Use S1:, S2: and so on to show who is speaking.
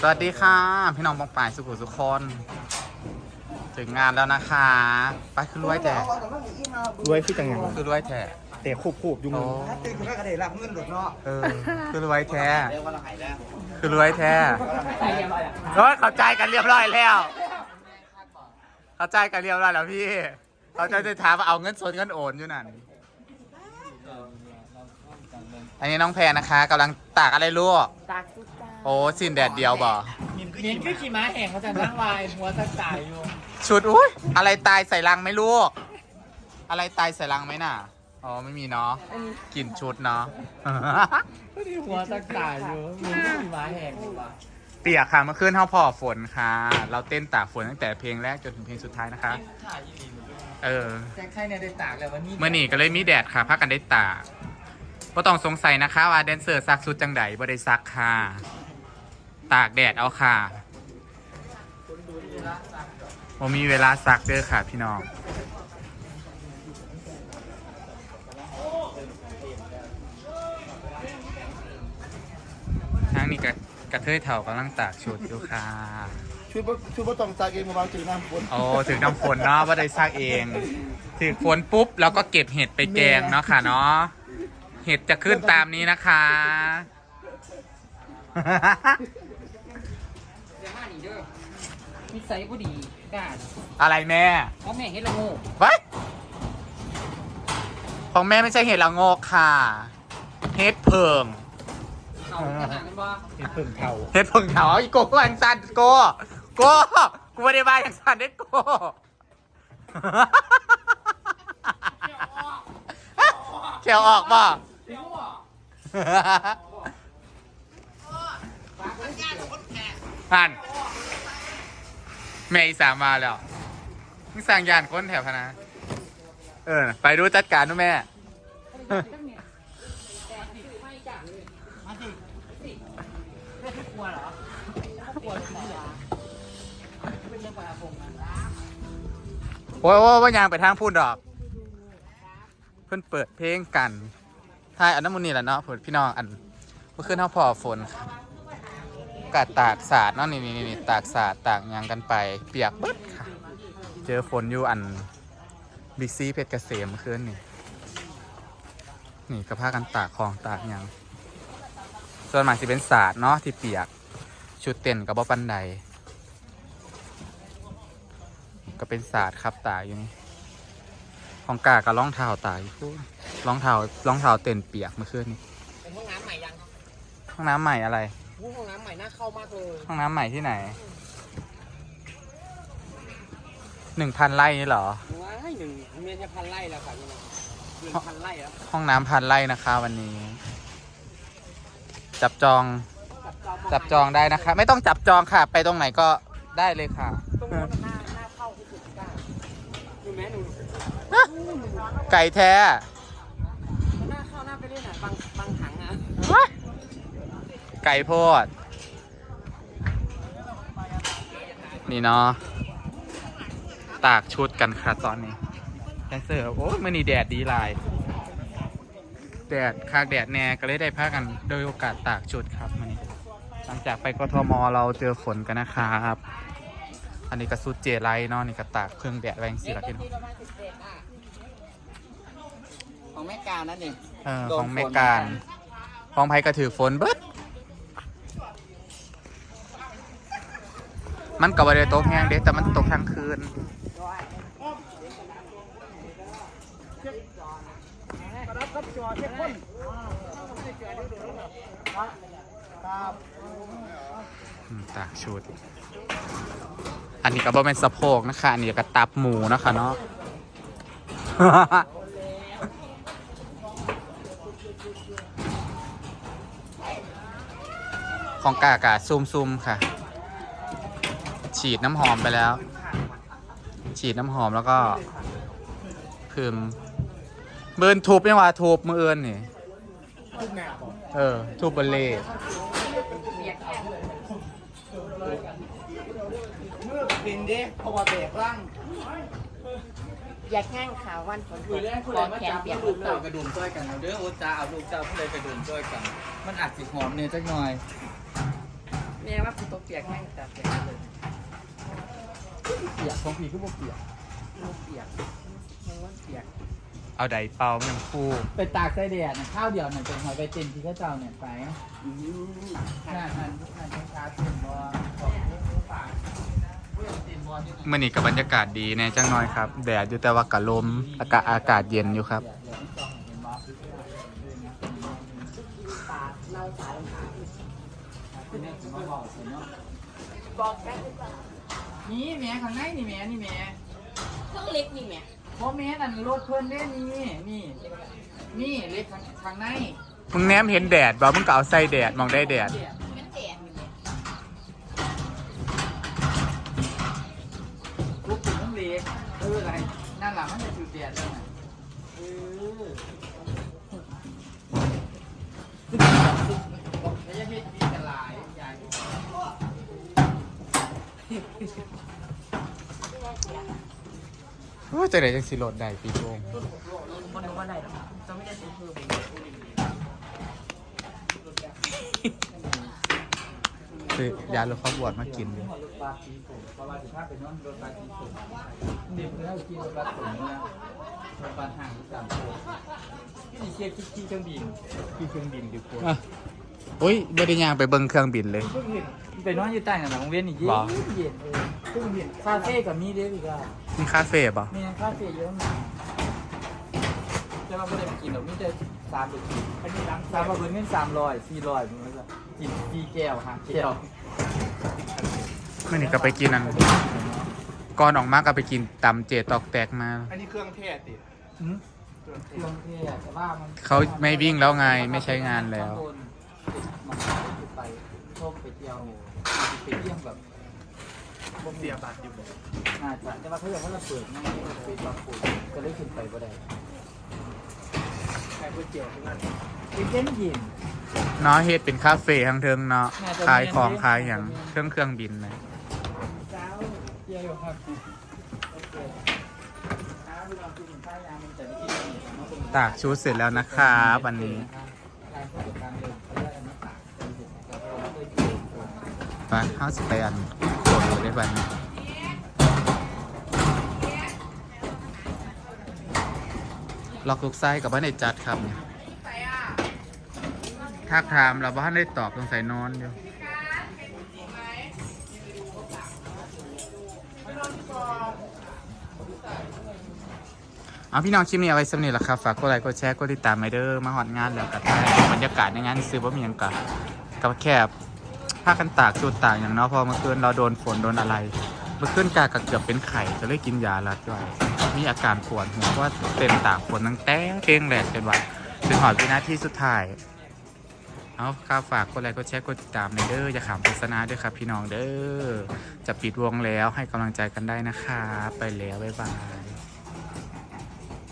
S1: สวัสดีค่ะ พี่น้องบองป่ายสุขุสุขคนถึงงานแล้วนะคะไปคือรวยแท้
S2: รวยคือจังหยัง
S1: คือรวยแท้
S2: แต่คูบคูบๆอยู่มื
S1: โอ้
S2: อ
S3: ตื่นขึ้นมาก็ได้รับเงินหลดเนาะ
S1: เออคือรวยแท้
S3: เรียกว่าเราหายแล้ว
S1: คือรวยแท้เฮ้ยเข้าใจกันเรียบร้อยแล้ว เข้าใจกันเรียบร้อยแล้วพี่เขาจะจะถามว่าเอาเงินสดเงินโอนอยู่นั่นอันนี้น้องแพรนะคะกำลังตากอะไรลูก
S4: ตากสุดจ้า
S1: โอ้สินแดดเดียวบ่
S2: เมียนคือขี่ม้าแห่งเขาจะนั่งวายหัวตะจ่ายอยู่
S1: ชุดอุ้ยอะไรตายใส่ลังไหมลูก อะไรตายใส่ลังไหมน่ะ อ๋อไม่มีเนาะกลิ่นชุดเนาะ
S2: หัวตะจ่ายอยู่เมียนคือขี่ม้าแห่งอยู่วะ
S1: เปียกค่ะเมื่อคืนเท่าพอฝนค่ะ เราเต้นตากฝนตั้งแต่เพลงแรกจนถึงเพลงสุดท้ายนะคะ
S2: ถ่ายอีหลี
S1: เออ
S2: แจ็คไข่เนี่ยได้ตากแล้ววันนี้
S1: เมื่อนี่ก็เลยมีแดดค่ะพักกันได้ตากก็ต้องสงสัยนะคะว่าแดนเซอร์ซักชุดจังไดบ่ได้ซักค่ะ ตากแดดเอาค่ะผมมีเวลาซักเด้อค่ะพี่น้องทางนี้กะกระเทยเถ่ากำลังตากชุดอยู่ค่ะ
S3: ชุดบ่ชุดบ่ต้องจากเองมาบางจืดน้ำฝน
S1: โอ้ถึงน้ำฝนเนาะว่าได้ซักเอง ถึงฝนปุ๊บเราก็เก็บเห็ดไปแกงเนาะค่ะเนาะ เห็ดจะขึ้นตามนี้นะคะ
S4: เดี๋ยวมาหนีเด้อ นิสัยก็ดีกล้า
S1: อะไรแม่
S4: เพราะแม่เฮ็ดละโง่
S1: ไว้ของแม่ไม่ใช่เห็ดละโงกค่ะ เห็ดเพิง
S4: เอาขนาดนั้นบ่
S2: เห็นเพิ่งเท่า
S1: เห็ดเพิงเถาอีโก้ก็อังสันโก้โก้กูไม่ได้บายอังสันเด็ดโก้เขียวออกป่ะผ่าน แม่อีสามมาแล้วมึงสั่งยานค้นแถวพะนะ เออ ไปดูจัดการดูแม่โอ้ยโอ้ยว่ายางไปทางพูดดอก เพิ่นเปิดเพลงกันทายอันนั้นมุนี่แหละเนาะเพิ่นพี่น้องอันเมื่อคืนเท่าพอฝนครับ กาดตากสาดเนาะนี่นี่นี่ตากสาดตากหยางกันไป เปียกเบิดค่ะ เจอฝนอยู่อันบิ๊กซีเพชรเกษมเมื่อคืนนี่นี่ก็พากันตากของตากหยางส่วนมากสิเป็นสาดเนาะที่เปียก ชุดเต้นกับบ่ปันใด ก็เป็นศาสตร์ครับตายอยู่นี่ของกากับรองเท้าตายอยู่พูดรองเท้ารองเท้าเต็นเปียกเมื่อคืนนี้
S4: เป็นห้องน้ำใหม่ยัง
S1: ห้องน้ำใหม่อะไร
S4: อู้ห้อง น้ำใหม่น่าเข้ามากเลย
S1: ห้องน้ำใหม่ที่ไหนหนึ่งพันไร่นี่เหรอ
S4: ว้ายหนึ่งเมียจะพันไร่แล้วค่ะพี่น้องหนึ่งพันไร่แล้ว
S1: ห้องน้ำพันไร่นะคะวันนี้ จับจองจับจองได้นะคะ ไม่ต้องจับจองค่ะ ไปตรงไหนก็ได้เลยค่ะ
S4: ตรงนู้นหน้าหน้าเข้าที่สุดกล้าดูแม่หนู
S1: ไก่แท้
S4: หน้าเข้าหน้าไปเรื่อยหน่อยบางบางถังอะ
S1: ไก่โพด นี่เนาะตากชุดกันค่ะตอนนี้แดนเซอร์โอ้ยมันนี่แดดดีหลาย แดดคากแดดแน่ก็เลยได้พากันโดยโอกาสตากชุดครับมันนี้หลังจากไปกทมเราเจอฝนกันนะครับ อันนี้ก็สุดเจไรเนาะนี่ก็ตากเครื่องแดดแรงสีละพี่น้อง
S4: ประมาณสิบเอ็ดอะของแม่กานั่นเอง
S1: เออ
S4: โดน
S1: ของเม
S4: ฝน
S1: การ
S4: เหมือนกั
S1: ของไพกระถือฝนเบิด มันก็บ่ได้ตกแห้งเด้แต่มันตกทั้งคืน ตากชุด อันนี้ก็บ่เป็นสะโพกนะคะ อันนี้ก็ตับหมูนะคะเนาะของกากาซุ่มซุมๆค่ะ ฉีดน้ำหอมไปแล้ว ฉีดน้ำหอมแล้วก็พึมเบิร์นทูบยังว่าทูบมือเอินนี่
S3: ทุกแนวบอก
S1: เออทูบบอลเล่
S3: เมื่อบินเด้เพราะว่าเบรกร่าง
S4: อยากแห้งขาววันฝนต
S2: คือกแรกผู้
S4: ค
S2: ใด
S4: อ
S2: มา
S4: แขน
S2: จับ
S4: เปียกหม
S2: ลู
S4: ด
S2: ก
S4: เล
S2: เต่ายกระดุมช่วยกันเอาเด้อโอ้จ้าเอาลูกเจ้าผู้ใดกระดุมช่วยกัน มันอาจสิหอมเนี่ยจักหน่อย
S4: แม่ว่าคุณตกเปียกแห้งแต่เปียกเลย
S2: เปียกของผีก็บ่เปียก
S4: ลูกเปียกยังว่าเปียก
S1: เอาใดเป่ามันยังคู่
S2: ไปตากใส่แดดนะข้าวเดียวเนี่ยเป็นหอยใบเต็มที่เขาเจ้าเนี่ยไปนั่นนั่นนั่นเป็นชาติบ่ของผู้ฝากเว้ยติดบ่นี่นะ
S1: มื่อนี้กับบรรยากาศดีแน่จังน้อยครับแดดอยู่แต่ว่ากะลมอากาศอากาศเย็นอยู่ครับ
S4: บอกแค่
S2: นี่แม่ข้างในนี่แม่นี่แม่
S4: เครื่องเล็กนี่แม่
S2: เพราะแม่นั่นรถเพิ่นเด้นี่นี่นี่เล็กข้างข้างใน
S1: มึงแนมเห็นแดดบ่มึงก็เอาใส่แดดมองได้แดด
S4: มันแตกนี่แม่
S2: ลูกถึงต้องเล็กเอออะไรนั่นแหละมันจะจุดแดดเลยนะเออแล้วยังเฮ็ดดีกันหลายยาย
S1: โอ้ยจะได้จังสิโหลดได้พี่โง
S4: มันนึกว่าอะไรหรอกจะไม่ได้ซื้อเพิ่ม
S1: คือยาลดความอ้วนมากินอยู่
S2: รถบัสสีผมเพราะว่าสิพาไปนอนรถบัสสีผมเด็กเพื่อนกินรถบัสผมเนี่ยรถบัสห่างสามโมที่เชียร์ขี่เครื่องบินขี่เครื่องบินดีกว่า
S1: อะโอ้ยบ่ได้ย่างไปเบิ่งเครื่องบินเลย
S2: เพิ่งเห็นไปนอนอยู่ใต้หนังโรงเรียนนี่เย็
S1: หรอ
S2: นเย็นเออเพิ่งเห็นคาเฟ่กับมีเด้อีกอะ
S1: มีคาเฟ่บ่
S2: มีคาเฟ่เยอะมากจะมาไม่ได้ไปกินหรอกมีแต่สามสิบอันนี้ร้านสามบาทเงินสามร้อยสี่ร้อยมันก็กินสี่แก้วห้าแก้ว
S1: มื่อนี้ก็ไปกินอันก่อนออกมาก็ไปกินตำเจตอกแตกมา
S3: อันนี้เครื่องเทศดิ
S2: หืมเครื่องเทศแต่ว่ามัน
S1: เขาไม่วิ่งแล้วไงไม่ใช้งานแล้ว
S2: มัน ไปชมไปเที่ยวไปเที่ยวแบบ
S3: ผมเสียบาทอยู่บ่
S2: น่าจะแต่ว่าเขาอยากว่าเราเปิดไม่ไปบางปูก็เลยขึ้นไปบ่ได้
S3: ใครก๋วยเตี๋ยวที่นั่น
S2: เป็นเย็นเย็น
S1: เนาะเฮ็ดเป็นคาเฟ่ทั้งเทิงเนาะ
S2: น่าจะ
S1: ขายของ
S2: มี
S1: ขายอย่างเครื่องเครื่องบินเลย
S2: เจ้าเที่ยวอยู่ครับโอเคอ้าวเรากินข้าวยามันจะไม่กินเนาะคุณ
S1: ตากชุดเสร็จแล้วนะครับวันนี้
S2: ไป
S1: ห้าสิบแปดโคนได้บันล็อกลูกไส้กับบ้านในจัดครับทักถามเราบ้านได้ตอบสงใสัยนอนอยู่เอาพี่น้องคลิปนี้เอาไว้สำเนีละครับฝากกดไลค์กดแชร์กดติดตามไมเดอร์มาหอดงานแล้วกับท้ายบรรยากาศในงานซื้อว่ามีอย่างกักับแคบ ผ้ากันตากชุดตากอย่างเนาะพอเมื่อคืนเราโดนฝนโดนอะไร เมื่อคืนกากะเกือบเป็นไข่ก็เลยกินยาลัดไว้มีอาการปวดหัวว่าเป็นตากฝนตั้งแต่เพ่งแหลกเป็นวัดถึงหอดวินาทีสุดท้ายเอาข้าฝากกดไลค์กดแชร์กดติดตามในเด้ออย่าขำโฆษณาด้วยครับพี่น้องเด้อจะปิดวงแล้วให้กำลังใจกันได้นะคะ ไปแล้วบ๊ายบาย